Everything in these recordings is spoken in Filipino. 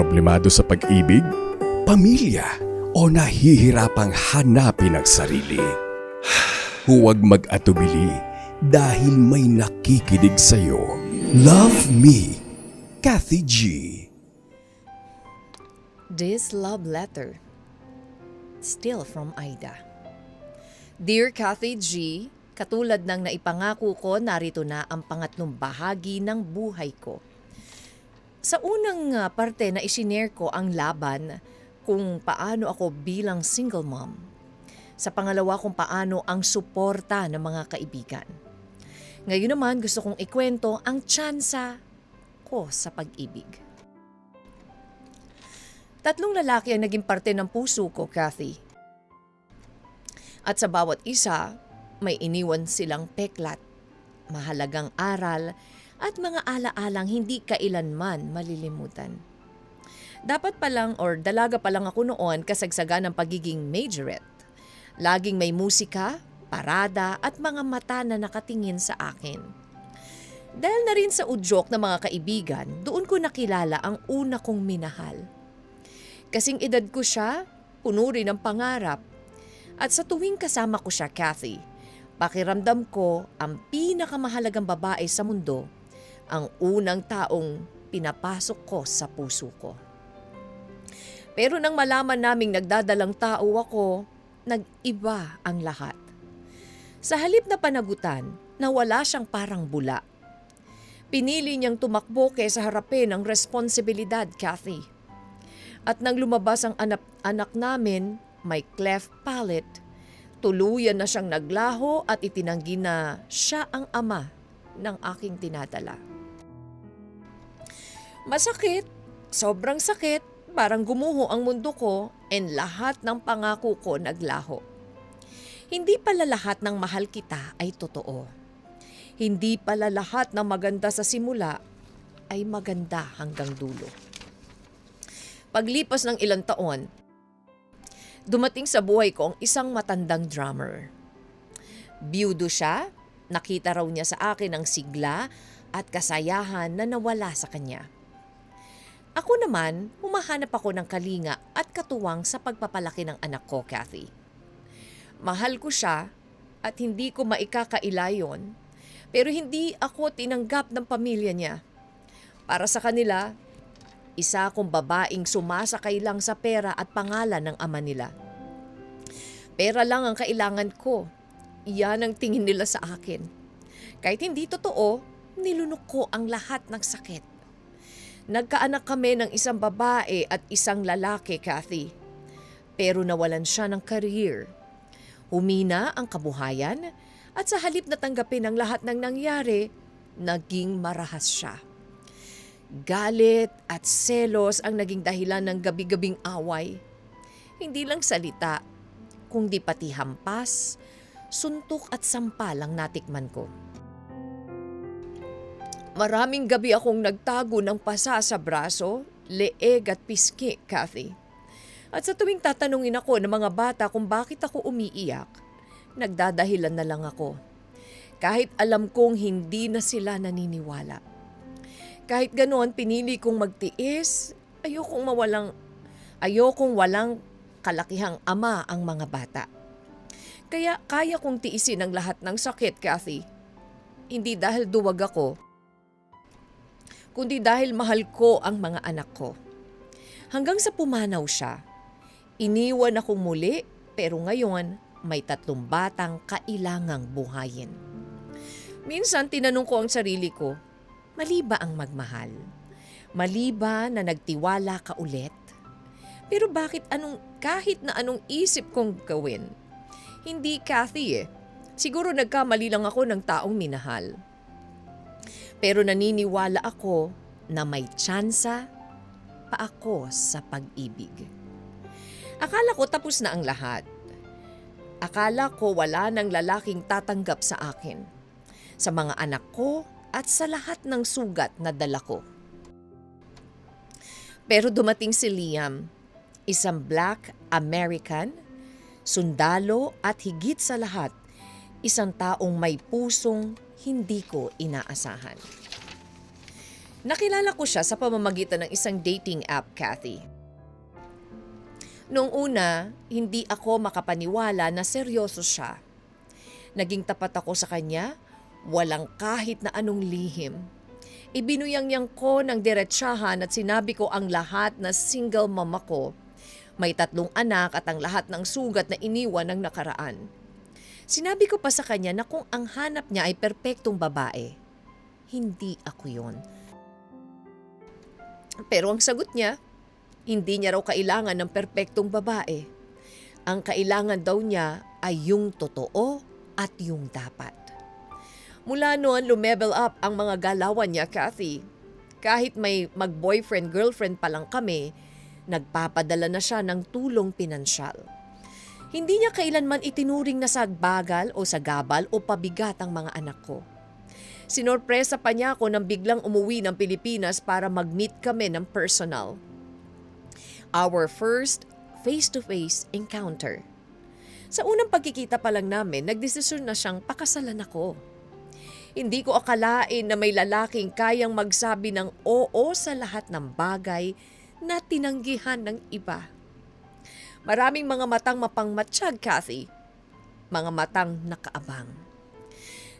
Problemado sa pag-ibig? Pamilya? O nahihirapang hanapin ang sarili? Huwag mag-atubili dahil may nakikinig sa'yo. Love Me, Kathy G. This love letter. Still from Ida. Dear Kathy G, katulad ng naipangako ko, narito na ang pangatlong bahagi ng buhay ko. Sa unang ah, parte na isinare ko ang laban kung paano ako bilang single mom. Sa pangalawa kung paano ang suporta ng mga kaibigan. Ngayon naman gusto kong ikwento ang tsansa ko sa pag-ibig. Tatlong lalaki ang naging parte ng puso ko, Kathy. At sa bawat isa, may iniwan silang peklat, mahalagang aral, at mga alaalang hindi kailanman malilimutan. Dapat pa lang or dalaga pa lang ako noon kasagsaga ng pagiging majorette. Laging may musika, parada at mga mata na nakatingin sa akin. Dahil na rin sa udyok ng mga kaibigan, doon ko nakilala ang una kong minahal. Kasing edad ko siya, puno rin ng pangarap. At sa tuwing kasama ko siya, Kathy, pakiramdam ko ang pinakamahalagang babae sa mundo, ang unang taong pinapasok ko sa puso ko. Pero nang malaman naming nagdadalang tao ako, nag-iba ang lahat. Sa halip na panagutan, nawala siyang parang bula. Pinili niyang tumakbo kaysa harapin ang responsibilidad, Kathy. At nang lumabas ang anak, anak namin, may cleft palate, tuluyan na siyang naglaho at itinanggi na siya ang ama ng aking tinadala. Masakit, sobrang sakit, parang gumuho ang mundo ko and lahat ng pangako ko naglaho. Hindi pala lahat ng mahal kita ay totoo. Hindi pala lahat ng maganda sa simula ay maganda hanggang dulo. Paglipas ng ilang taon, dumating sa buhay ko ang isang matandang drummer. Biyudo siya, nakita raw niya sa akin ang sigla at kasayahan na nawala sa kanya. Ako naman, humahanap ako ng kalinga at katuwang sa pagpapalaki ng anak ko, Kathy. Mahal ko siya at hindi ko maikakailayon, pero hindi ako tinanggap ng pamilya niya. Para sa kanila, isa akong babaeng sumasakay lang sa pera at pangalan ng ama nila. Pera lang ang kailangan ko. Iyan ang tingin nila sa akin. Kahit hindi totoo, nilunok ko ang lahat ng sakit. Nagkaanak kami ng isang babae at isang lalaki, Kathy. Pero nawalan siya ng career. Humina ang kabuhayan at sa halip na tanggapin ang lahat ng nangyari, naging marahas siya. Galit at selos ang naging dahilan ng gabi-gabing away. Hindi lang salita, kundi pati hampas, suntok at sampal ang natikman ko. Maraming gabi akong nagtago ng pasa sa braso, leeg at piski, Kathy. At sa tuwing tatanungin ako ng mga bata kung bakit ako umiiyak, nagdadahilan na lang ako. Kahit alam kong hindi na sila naniniwala. Kahit ganoon, pinili kong magtiis, ayokong mawalang, ayokong walang kalakihang ama ang mga bata. Kaya kaya kong tiisin ang lahat ng sakit, Kathy. Hindi dahil duwag ako, kundi dahil mahal ko ang mga anak ko. Hanggang sa pumanaw siya, iniwan ako muli pero ngayon may tatlong batang kailangang buhayin. Minsan tinanong ko ang sarili ko, mali ba ang magmahal? Mali ba na nagtiwala ka ulit? Pero bakit anong, kahit na anong isip kong gawin? Hindi Kathy eh. Siguro nagkamali lang ako ng taong minahal. Pero naniniwala ako na may tsansa pa ako sa pag-ibig. Akala ko tapos na ang lahat. Akala ko wala nang lalaking tatanggap sa akin, sa mga anak ko at sa lahat ng sugat na dala ko. Pero dumating si Liam, isang black American, sundalo at higit sa lahat, isang taong may pusong hindi ko inaasahan. Nakilala ko siya sa pamamagitan ng isang dating app, Kathy. Noong una, hindi ako makapaniwala na seryoso siya. Naging tapat ako sa kanya, walang kahit na anong lihim. Ibinuyang-yang ko ng diretsahan at sinabi ko ang lahat na single mom ako. May tatlong anak at ang lahat ng sugat na iniwan ng nakaraan. Sinabi ko pa sa kanya na kung ang hanap niya ay perpektong babae, hindi ako yon. Pero ang sagot niya, hindi niya raw kailangan ng perpektong babae. Ang kailangan daw niya ay yung totoo at yung dapat. Mula noon, lumevel up ang mga galawan niya, Kathy. Kahit may mag-boyfriend-girlfriend pa lang kami, nagpapadala na siya ng tulong pinansyal. Hindi niya kailanman itinuring na sa bagal o sa gabal o pabigat ang mga anak ko. Sinorpresa pa niya ako nang biglang umuwi ng Pilipinas para mag-meet kami ng personal. Our first face-to-face encounter. Sa unang pagkikita pa lang namin, nagdesisyon na siyang pakasalan ako. Hindi ko akalain na may lalaking kayang magsabi ng oo sa lahat ng bagay na tinanggihan ng iba. Maraming mga matang mapangmatsyag, Kathy. Mga matang nakaabang.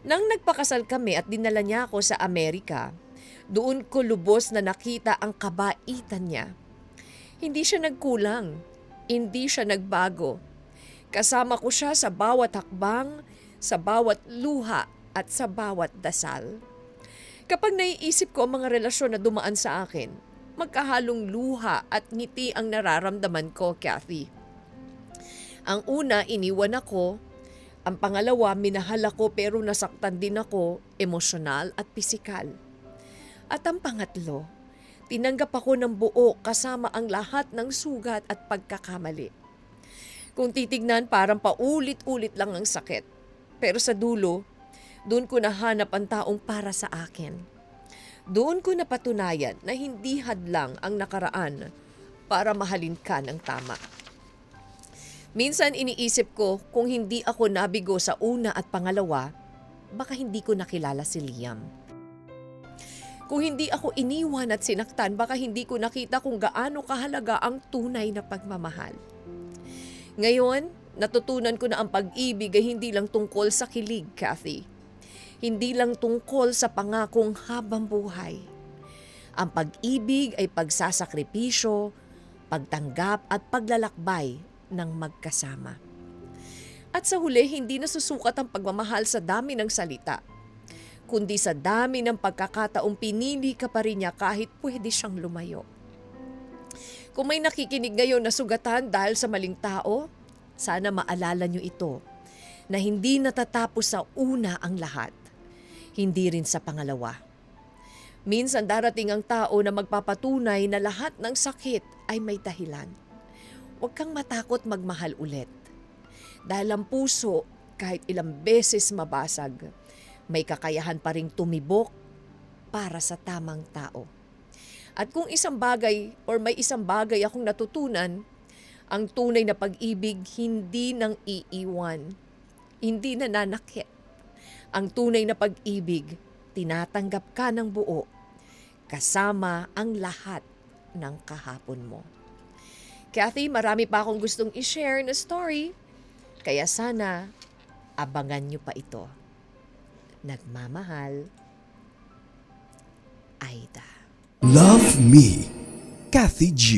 Nang nagpakasal kami at dinala niya ako sa Amerika, doon ko lubos na nakita ang kabaitan niya. Hindi siya nagkulang, hindi siya nagbago. Kasama ko siya sa bawat hakbang, sa bawat luha at sa bawat dasal. Kapag naiisip ko ang mga relasyon na dumaan sa akin, magkahalong luha at ngiti ang nararamdaman ko, Kathy. Ang una, iniwan ako. Ang pangalawa, minahal ako pero nasaktan din ako, emosyonal at pisikal. At ang pangatlo, tinanggap ako ng buo kasama ang lahat ng sugat at pagkakamali. Kung titignan, parang paulit-ulit lang ang sakit. Pero sa dulo, doon ko nahanap ang taong para sa akin. Doon ko napatunayan na hindi hadlang ang nakaraan para mahalin ka ng tama. Minsan iniisip ko kung hindi ako nabigo sa una at pangalawa, baka hindi ko nakilala si Liam. Kung hindi ako iniwan at sinaktan, baka hindi ko nakita kung gaano kahalaga ang tunay na pagmamahal. Ngayon, natutunan ko na ang pag-ibig ay hindi lang tungkol sa kilig, Kathy. Hindi lang tungkol sa pangakong habang buhay. Ang pag-ibig ay pagsasakripisyo, pagtanggap at paglalakbay ng magkasama. At sa huli, hindi nasusukat ang pagmamahal sa dami ng salita, kundi sa dami ng pagkakataong pinili ka pa rin niya kahit pwede siyang lumayo. Kung may nakikinig ngayon na sugatan dahil sa maling tao, sana maalala niyo ito na hindi natatapos sa una ang lahat, hindi rin sa pangalawa. Minsan darating ang tao na magpapatunay na lahat ng sakit ay may dahilan. Huwag kang matakot magmahal ulit. Dahil ang puso, kahit ilang beses mabasag, may kakayahan pa ring tumibok para sa tamang tao. At kung isang bagay or may isang bagay akong natutunan, ang tunay na pag-ibig hindi nang iiwan, hindi nananakit. Ang tunay na pag-ibig, tinatanggap ka ng buo, kasama ang lahat ng kahapon mo. Kathy, marami pa akong gustong i-share na story, kaya sana abangan nyo pa ito. Nagmamahal, Aida. Love Me, Kathy G.